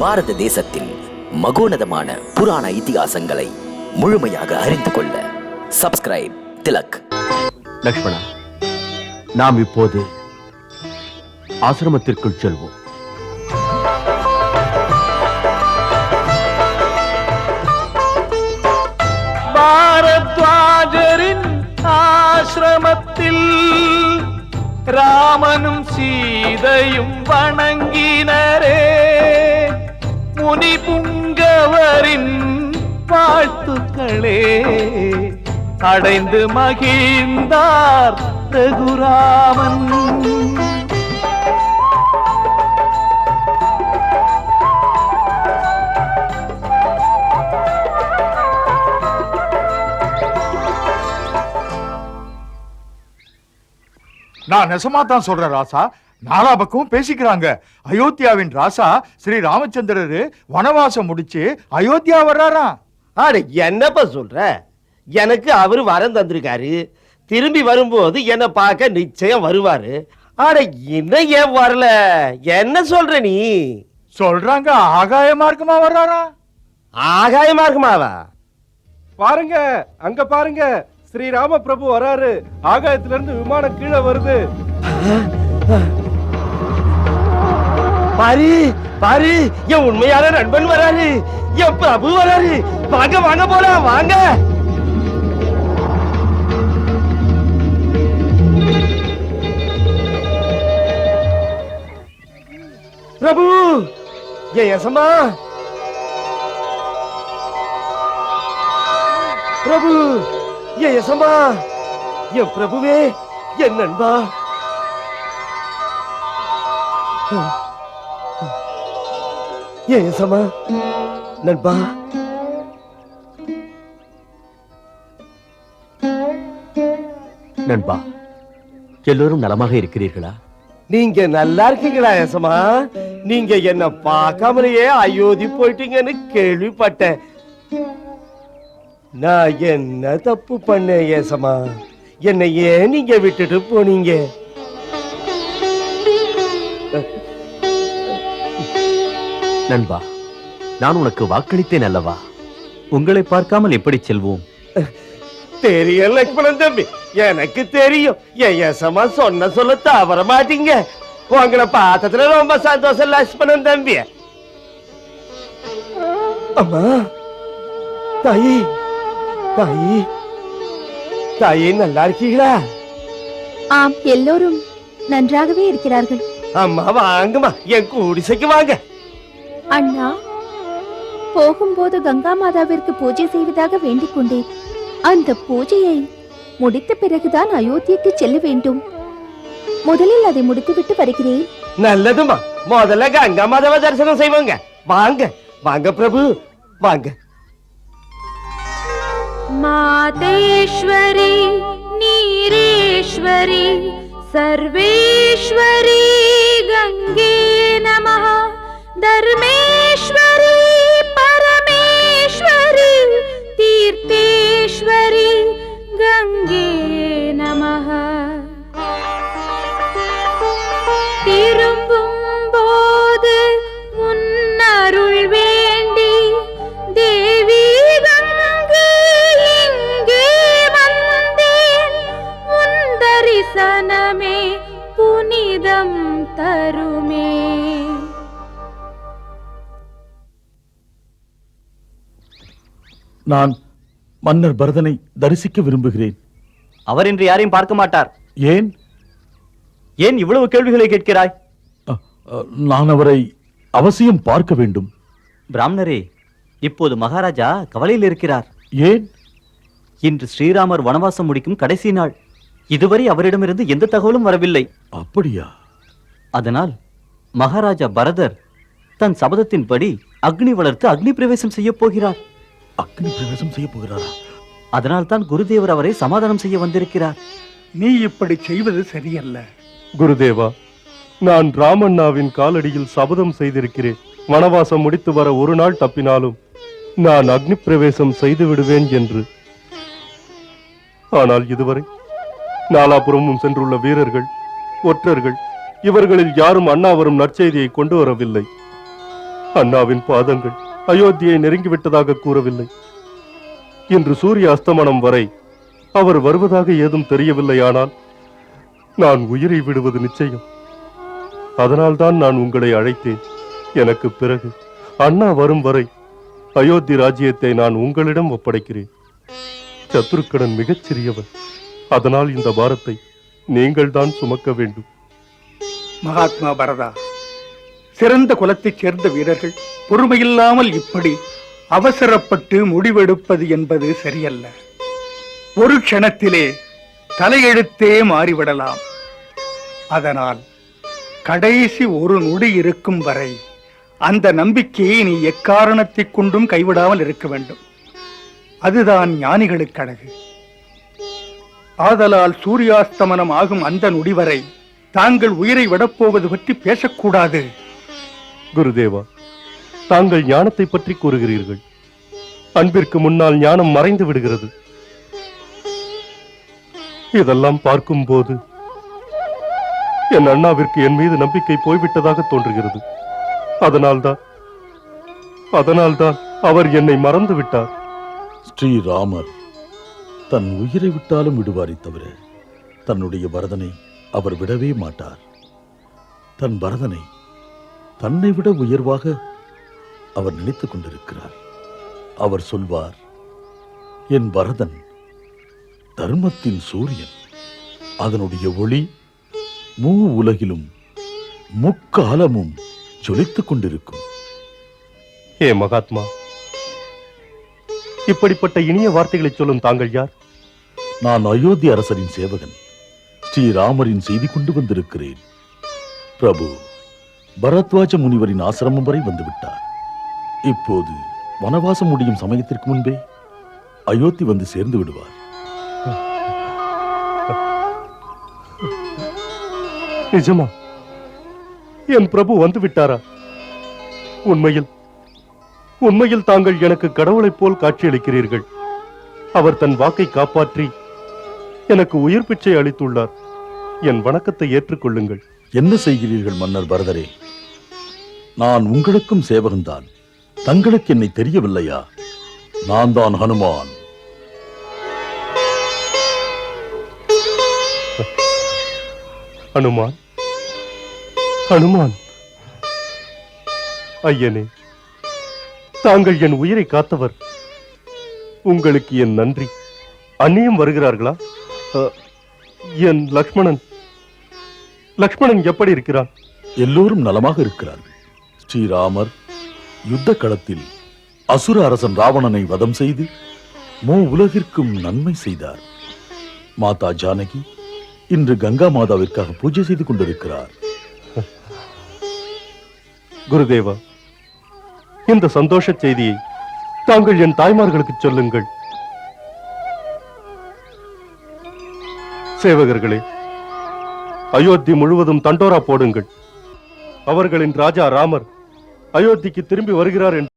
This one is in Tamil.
பாரத தேசத்தின் மகோனதமான புராண இதிகாசங்களை முழுமையாக அறிந்து கொள்ள சப்ஸ்கிரைப் திலக். லக்ஷ்மணா நாம் இப்போது ஆசிரமத்திற்குள் செல்வோம். பாரத்வாஜரின் ஆசிரமத்தில் ராமனும் சீதையும் வணங்கினரே அடைந்து மகிழ்ந்தார் ரகுராமன். நான் நெசமா தான் சொல்றேன் ராசா. நாலா பக்கமும் பேசிக்கிறாங்க. அயோத்தியாவின் ராசா ஸ்ரீ ராமச்சந்திரரு வனவாசம் முடிச்சு அயோத்தியா வர்றாராம். அட என்னப்பா சொல்ற? எனக்கு அவரு வரம் தந்திருக்காரு. திரும்பி வரும்போது என்ன பார்க்க நிச்சயம் வருவாரு. அட இன்னும் ஏன் வரல? என்ன சொல்ற நீ? சொல்றாங்க ஆகாய மார்க்கமா வர்றாராம் ஆகாய மார்க்கமாவா பாருங்க அங்க பாருங்க. ஸ்ரீராம பிரபு வராரு. ஆகாயத்துல இருந்து விமானம் கீழே வருது. பாரு பாரு என் உண்மையான நண்பன் வராரு. என் பிரபு வராரு. வாங்க வாங்க போலாம் வாங்க. ஏ யசமா பிரபு ஏ யசமா என் பிரபுவே என் நண்பா. ஏன் யசமா நண்பா. நண்பா எல்லோரும் நலமாக இருக்கிறீர்களா? நீங்க நல்லா இருக்கீங்களா யசமா நீங்க என்ன பார்க்காமலேயே அயோத்தி போயிட்டீங்கன்னு கேள்விப்பட்டேன். நான் என்ன தப்பு பண்ணேன் ஏசமா என்னை ஏன் நீங்க விட்டுட்டு போனீங்க? நண்பா நான் உனக்கு வாக்களித்தேன் அல்லவா? உங்களை பார்க்காமல் எப்படி செல்வோம்? தெரியும் லக்ஷ்மணன் தம்பி. எனக்கு தெரியும். என் யசமா சொன்ன சொல்ல தவற மாட்டீங்க? உங்களை பார்த்ததுல ரொம்ப சந்தோஷம் லக்ஷ்மணன் தம்பி. அம்மா தாயி தாயி தாயி நல்லா இருக்கீங்களா? ஆம் எல்லோரும் நன்றாகவே இருக்கிறார்கள். அம்மா வாங்கம்மா. என் குடிசைக்கு வாங்க. அண்ணா போகும்போது கங்கா மாதாவிற்கு பூஜை செய்வதாக வேண்டிக் கொண்டேன். அந்த பூஜையை முடித்த பிறகுதான் அயோத்திக்கு செல்ல வேண்டும். முதலில் அதை முடித்துவிட்டு வருகிறேன். நல்லதுமா முதல்ல கங்கா மாதவ தரிசனம் செய்வாங்க. வாங்க வாங்க பிரபு வாங்க. மாதேஸ்வரி நீரேஸ்வரி சர்வேஸ்வரி கங்கே நமः தர்மேஸ்வரி நான் மன்னர் பரதனை தரிசிக்க விரும்புகிறேன். அவர் இன்று யாரையும் பார்க்க மாட்டார். ஏன்? ஏன் இவ்வளவு கேள்விகளை கேட்கிறாய்? நான் அவரை அவசியம் பார்க்க வேண்டும். பிராமணரே இப்போது மகாராஜா கவலையில் இருக்கிறார். ஏன்? இன்று ஸ்ரீராமர் வனவாசம் முடிக்கும் கடைசி நாள். இதுவரை அவரிடமிருந்து எந்த தகவலும் வரவில்லை. அப்படியா? அதனால் மகாராஜா பரதர் தன் சபதத்தின்படி அக்னி வளர்த்து அக்னி பிரவேசம் செய்ய போகிறார். அக்னி பிரவேசம் செய்ய போகிறாரா? அதனால் தான் குருதேவர் அவரை சமாதானம் செய்ய வந்திருக்கிறார். நீ இப்படி செய்வது சரியல்ல. குருதேவா நான் ராமண்ணாவின் காலடியில் சபதம் செய்திருக்கிறேன். வனவாசம் முடித்து வர ஒரு நாள் தப்பினாலும் நான் அக்னி பிரவேசம் செய்து விடுவேன் என்று. ஆனால் இதுவரை நாலாபுறமும் சென்றுள்ள வீரர்கள் ஒற்றர்கள் இவர்களில் யாரும் அண்ணா வரும் நற்செய்தியை கொண்டு வரவில்லை. அண்ணாவின் பாதங்கள் அயோத்தியை நெருங்கிவிட்டதாக கூறவில்லை. இன்று சூரிய அஸ்தமனம் வரை அவர் வருவதாக ஏதும் தெரியவில்லையானால் நான் உயிரை விடுவது நிச்சயம். அதனால்தான் நான் உங்களை அழைத்தேன். எனக்கு பிறகு அண்ணா வரும் வரை அயோத்தி ராஜ்யத்தை நான் உங்களிடம் ஒப்படைக்கிறேன். சத்ருக்கடன் மிகச் சிறியவன் அதனால் இந்த பாரத்தை நீங்கள்தான் சுமக்க வேண்டும். மகாத்மா பரதா சிறந்த குலத்தைச் சேர்ந்த வீரர்கள். பொறுமையில்லாமல் இப்படி அவசரப்பட்டு முடிவெடுப்பது என்பது சரியல்ல. ஒரு க்ஷணத்திலே தலையெழுத்தே மாறிவிடலாம். அதனால் கடைசி ஒரு நொடி இருக்கும் வரை அந்த நம்பிக்கையை நீ எக்காரணத்தைக் கொண்டும் கைவிடாமல் இருக்க வேண்டும். அதுதான் ஞானிகளுக்கு அழகு. ஆதலால் சூரியாஸ்தமனம் ஆகும் அந்த நொடி வரை தாங்கள் உயிரை விடப்போவது பற்றி பேசக்கூடாது. குருதேவா தாங்கள் ஞானத்தை பற்றி கூறுகிறீர்கள். அன்பிற்கு முன்னால் ஞானம் மறைந்து விடுகிறது. இதெல்லாம் பார்க்கும் போது என் அண்ணாவிற்கு என் மீது நம்பிக்கை போய்விட்டதாக தோன்றுகிறது. அதனால்தான் அதனால்தான் அவர் என்னை மறந்து விட்டார். ஸ்ரீராமர் தன் உயிரை விட்டாலும் விடுவாரை தவிர தன்னுடைய பரதனை அவர் விடவே மாட்டார். தன் பரதனை தன்னை விட உயர்வாக அவர் நினைத்துக் கொண்டிருக்கிறார். அவர் சொல்வார் என் பரதன் தர்மத்தின் சூரியன் அதனுடைய ஒளி மூ உலகிலும் முக்காலமும் ஜொலித்துக் கொண்டிருக்கும். ஹே மகாத்மா இப்படிப்பட்ட இனிய வார்த்தைகளை சொல்லும் தாங்கள் யார்? நான் அயோத்தி அரசரின் சேவகன் ஸ்ரீராமரின் செய்தி கொண்டு வந்திருக்கிறேன். பிரபு பரத்வாஜ முனிவரின் ஆசிரமம் வரை வந்துவிட்டார். இப்போது வனவாசம் முடியும் சமயத்திற்கு முன்பே அயோத்தி வந்து சேர்ந்து விடுவார். நிஜமா? என் பிரபு வந்து விட்டாரா? உண்மையில் உண்மையில் தாங்கள் எனக்கு கடவுளைப் போல் காட்சியளிக்கிறீர்கள். அவர் தன் வாக்கை காப்பாற்றி எனக்கு உயிர் பிச்சை அளித்துள்ளார். என் வணக்கத்தை ஏற்றுக்கொள்ளுங்கள். என்ன செய்கிறீர்கள் மன்னர் பரதரே? நான் உங்களுக்கும் சேவகன்தான் தங்களுக்கு என்னை தெரியவில்லையா? நான் தான் ஹனுமான். ஹனுமான்? ஹனுமான்? ஐயனே தாங்கள் என் உயிரை காத்தவர். உங்களுக்கு என் நன்றி. அந்நியம் வருகிறார்களா? என் லக்ஷ்மணன். லக்ஷ்மணன் எப்படி இருக்கிறான்? எல்லோரும் நலமாக இருக்கிறார்கள். ஸ்ரீராமர் யுத்த களத்தில் அசுர அரசன் ராவணனை வதம் செய்து மூ உலகிற்கும் நன்மை செய்தார். மாதா ஜானகி இன்று கங்கா மாதாவிற்காக பூஜை செய்து கொண்டிருக்கிறார். குருதேவா இந்த சந்தோஷ செய்தியை தாங்கள் என் தாய்மார்களுக்கு சொல்லுங்கள். சேவகர்களே அயோத்தி முழுவதும் தண்டோரா போடுங்கள். அவர்களின் ராஜா ராமர் அயோத்திக்கு திரும்பி வருகிறார் என்று